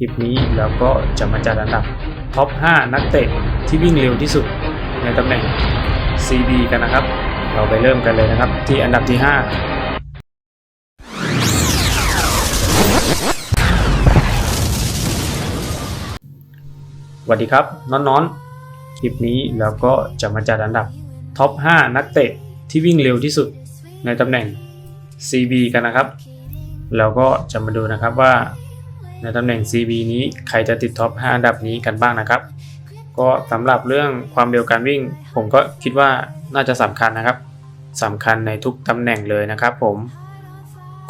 คลิปนี้เราก็จะมาจัดอันดับท็อป 5 นักเตะที่วิ่งเร็วที่สุดในตำแหน่ง CB กันนะครับ เราไปเริ่มกันเลยนะครับ ที่อันดับที่ 5 สวัสดีครับน้อนๆ คลิปนี้เราก็จะมาจัดอันดับท็อป 5 นักเตะที่วิ่งเร็วที่สุดในตำแหน่ง CB กันนะครับ เราก็จะมาดูนะครับว่า ในตำแหน่ง CB นี้ใครจะติดท็อป 5 อันดับนี้กันบ้างนะครับ ก็สำหรับเรื่องความเร็วการวิ่ง ผมก็คิดว่าน่าจะสำคัญนะครับสำคัญในทุกตำแหน่งเลยนะครับ ผม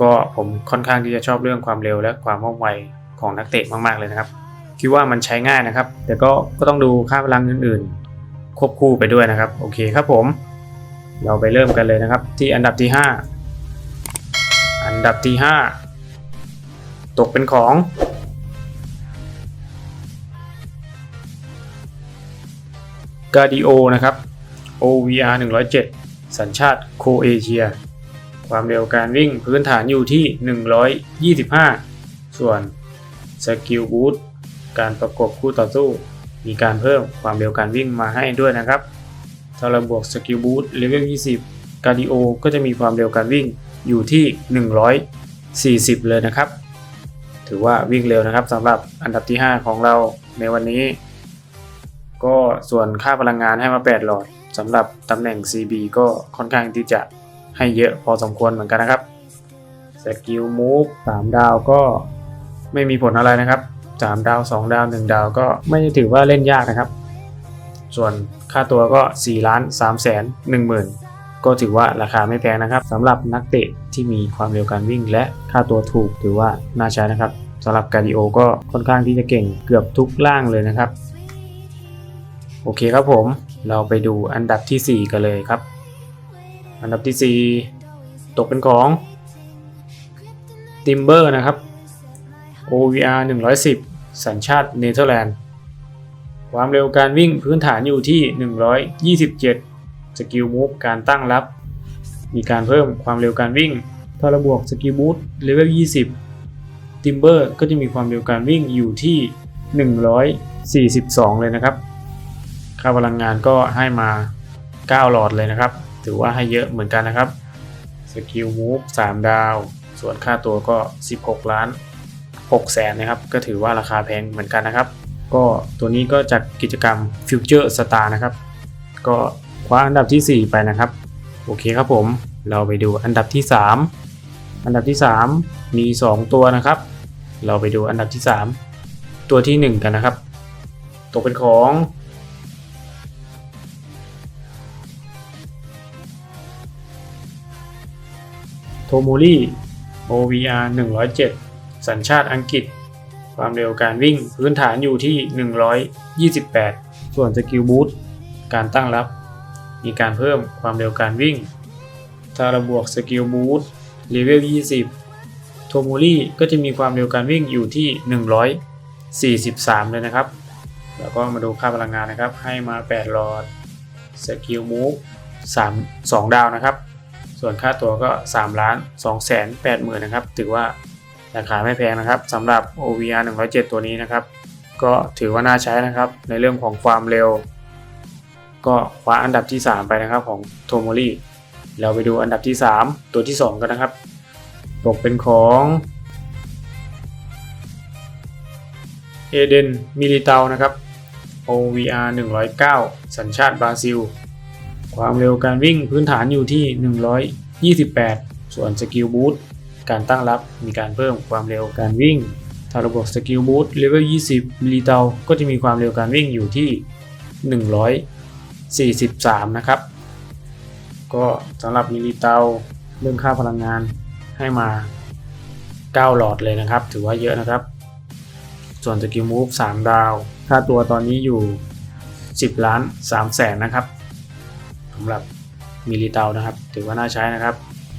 ก็ผมค่อนข้างที่จะชอบเรื่องความเร็วและความว่องไวของนักเตะมากๆเลยนะครับ คิดว่ามันใช้ง่ายนะครับ แต่ก็ก็ต้องดูค่าพลังอื่นๆ ควบคู่ไปด้วยนะครับ โอเคครับผม เราไปเริ่มกันเลยนะครับ ที่อันดับที่ 5 อันดับที่ 5 ตกเป็นของ กาดิโอนะครับ OVR 107 สัญชาติโคเอเชีย ความเร็วการวิ่งพื้นฐานอยู่ที่ 125 ส่วนสกิลบูทการประกบคู่ต่อสู้ มีการเพิ่มความเร็วการวิ่งมาให้ด้วยนะครับถ้าเราบวกสกิลบูทเลเวล20 กาดิโอก็จะมีความเร็วการวิ่งอยู่ที่ 140 เลยนะครับ ถือว่าวิ่งเร็วนะครับสำหรับอันดับที่ 5 ของเราในวันนี้ ก็ส่วนค่าพลังงานให้มา 8 หลอดสำหรับตำแหน่ง CB ก็ค่อนข้างที่จะให้เยอะพอสมควรเหมือนกันนะครับสกิลมูฟ3ดาวก็ไม่มีผลอะไรนะครับ 3 ดาว 2 ดาว 1 ดาวก็ไม่ถือว่าเล่นยากนะครับ ส่วนค่าตัวก็4ล้าน3แสน1หมื่นก็ถือว่าราคาไม่แพงนะครับสำหรับนักเตะ ที่มีความเร็วการวิ่ง และค่าตัวถูกถือว่าน่าใช้นะครับสำหรับการดิโอก็ค่อนข้างที่จะเก่งเกือบทุกล่างเลยนะครับ โอเคครับผมเราไปดูอันดับที่ 4 กันเลยครับ อันดับที่ 4 ตกเป็นของ Timber นะครับ OVR 110 สัญชาติเนเธอร์แลนด์ความเร็วการวิ่งพื้นฐานอยู่ที่ 127 สกิลมูฟการตั้งรับ มีการเพิ่มความเร็วการวิ่งถ้าราบวกสกิบูทเลเวล 20 Timber ก็จะมีความเร็วการวิ่งอยู่ที่ 142 เลยนะครับ ค่าพลังงานก็ให้มา 9 หลอดเลยนะครับ ถือว่าให้เยอะเหมือนกันนะครับ สกิลมูฟ3ดาว ส่วนค่าตัวก็ 16 ล้าน6แสนนะครับ ก็ถือว่าราคาแพงเหมือนกันนะครับ ก็ตัวนี้ก็จากกิจกรรม Future Star นะครับ ก็คว้าอันดับที่ 4 ไปนะครับ โอเคครับผม เราไปดูอันดับที่ 3 อันดับที่ 3 มี 2 ตัวนะครับ เราไปดูอันดับที่ 3 ตัวที่ 1 กันนะครับ ตกเป็นของโทโมริ OVR 107 สัญชาติอังกฤษ ความเร็วการวิ่งพื้นฐานอยู่ที่ 128 ส่วนสกิลบูทการตั้งรับ มีการเพิ่มความเร็วการวิ่ง ถ้าเราบวกสกิลบูทเลเวล 20 โทโมริก็จะมีความเร็วการวิ่งอยู่ที่ 143 เลยนะครับ แล้วก็มาดูค่าพลังงานนะครับ ให้มา 8 หลอด สกิลมูฟ3 2 ดาวนะครับ ส่วนค่าตัวก็ 3 ล้าน2แสน8หมื่นนะครับ ถือว่าราคาไม่แพงนะครับสำหรับ OVR 107 ตัวนี้นะครับ ก็ถือว่าน่าใช้นะครับ ในเรื่องของความเร็ว ก็คว้าอันดับที่ 3 ไปนะครับของโทโมริเราไปดูอันดับที่ 3 ตัวที่ 2 กันนะครับ ตกเป็นของเอเดนมิลิเตานะครับ OVR 109 สัญชาติบราซิล ความเร็วการวิ่งพื้นฐานอยู่ที่ 128 ส่วนสกิลบูทการตั้งรับมีการเพิ่มความเร็วการวิ่งถ้าระบบสกิลบูทเลเวล 20 มิลิเตาก็จะมีความเร็วการวิ่งอยู่ที่ 43 นะครับ ก็สำหรับมิลิเตาเรื่องค่าพลังงานให้มา 9 หลอดเลยนะครับ ถือว่าเยอะนะครับ ส่วนสกิลมูฟ3ดาวค่าตัวตอนนี้อยู่ 10 ล้าน3แสนนะครับสำหรับมิลิเตานะครับ ถือว่าน่าใช้นะครับ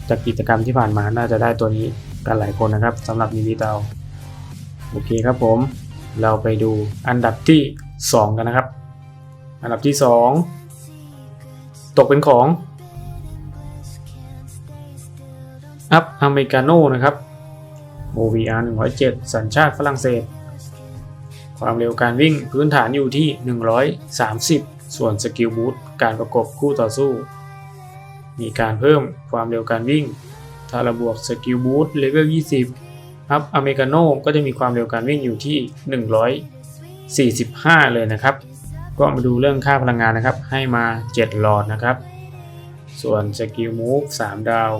จากกิจกรรมที่ผ่านมาน่าจะได้ตัวนี้กันหลายคนนะครับสำหรับมิลิเตาโอเคครับผม เราไปดูอันดับที่ 2 กันนะครับ อันดับที่ 2 ตกเป็นของอัพอเมริกาโน่นะครับ OVR 107 สัญชาติฝรั่งเศส ความเร็วการวิ่งพื้นฐานอยู่ที่ 130 ส่วนสกิลบูทการประกบคู่ต่อสู้ มีการเพิ่มความเร็วการวิ่ง ถ้าราบวกสกิลบูทเลเวล 20 อัพอเมริกาโน่ก็จะมีความเร็วการวิ่งอยู่ที่ 145 เลยนะครับ ก็มาดูเรื่องค่าพลังงานนะครับ ให้มา 7 หลอดนะครับ ส่วนสกิลมูฟ3ดาว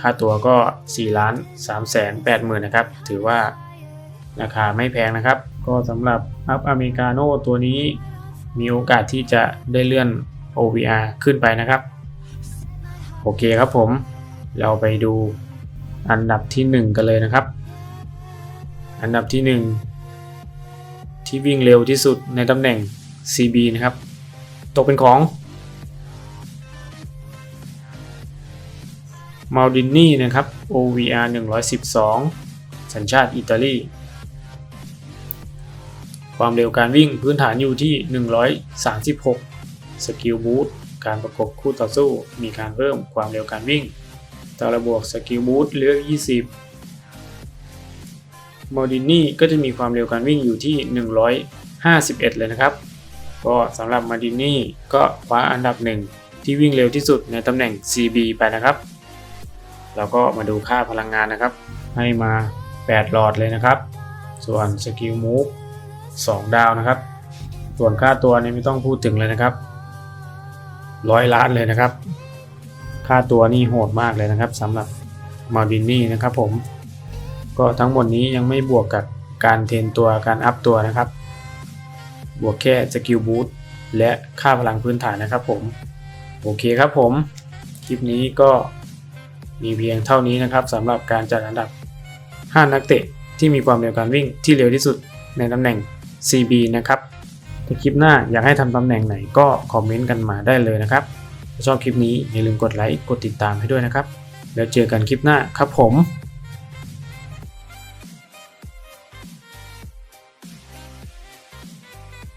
ค่าตัวก็4ล้าน3แสน8หมื่นนะครับ ถือว่าราคาไม่แพงนะครับ ก็สำหรับอัพอเมริกาโน่ตัวนี้ มีโอกาสที่จะได้เลื่อน OVR ขึ้นไปนะครับ โอเคครับผม เราไปดูอันดับที่ 1 กันเลยนะครับ อันดับที่ 1 ที่วิ่งเร็วที่สุดในตำแหน่ง CB นะครับ ตกเป็นของมาลดินนี่นะครับ OVR 112 สัญชาติอิตาลี ความเร็วการวิ่งพื้นฐานอยู่ที่ 136 สกิลบูทการประกบคู่ต่อสู้มีการเพิ่มความเร็วการวิ่งต่อระบวกสกิลบูทเลือก 20มอดินี่ก็จะมีความเร็วการวิ่งอยู่ที่ 151 เลยนะครับ ก็สำหรับมาดินี่ก็คว้าอันดับหนึ่งที่วิ่งเร็วที่สุดในตำแหน่ง CB ไปนะครับแล้วก็มาดูค่าพลังงานนะครับ ให้มา 8 หลอดเลยนะครับ ส่วนสกิลมูฟ2ดาวนะครับ ส่วนค่าตัวนี้ไม่ต้องพูดถึงเลยนะครับร้อยล้านเลยนะครับ ค่าตัวนี่โหดมากเลยนะครับสำหรับมาดินี่นะครับผม ก็ทั้งหมดนี้ยังไม่บวกกับการเทรนตัวการอัพตัวนะครับ บวกแค่สกิลบูทและค่าพลังพื้นฐานนะครับผม โอเคครับผม คลิปนี้ก็มีเพียงเท่านี้นะครับสำหรับการจัดอันดับ 5 นักเตะที่มีความเร็วการวิ่งที่เร็วที่สุดในตำแหน่ง CB นะครับถ้าคลิปหน้าอยากให้ทำตำแหน่งไหนก็คอมเมนต์กันมาได้เลยนะครับถ้าชอบคลิปนี้อย่าลืมกดไลค์กดติดตามให้ด้วยนะครับ แล้วเจอกันคลิปหน้าครับผม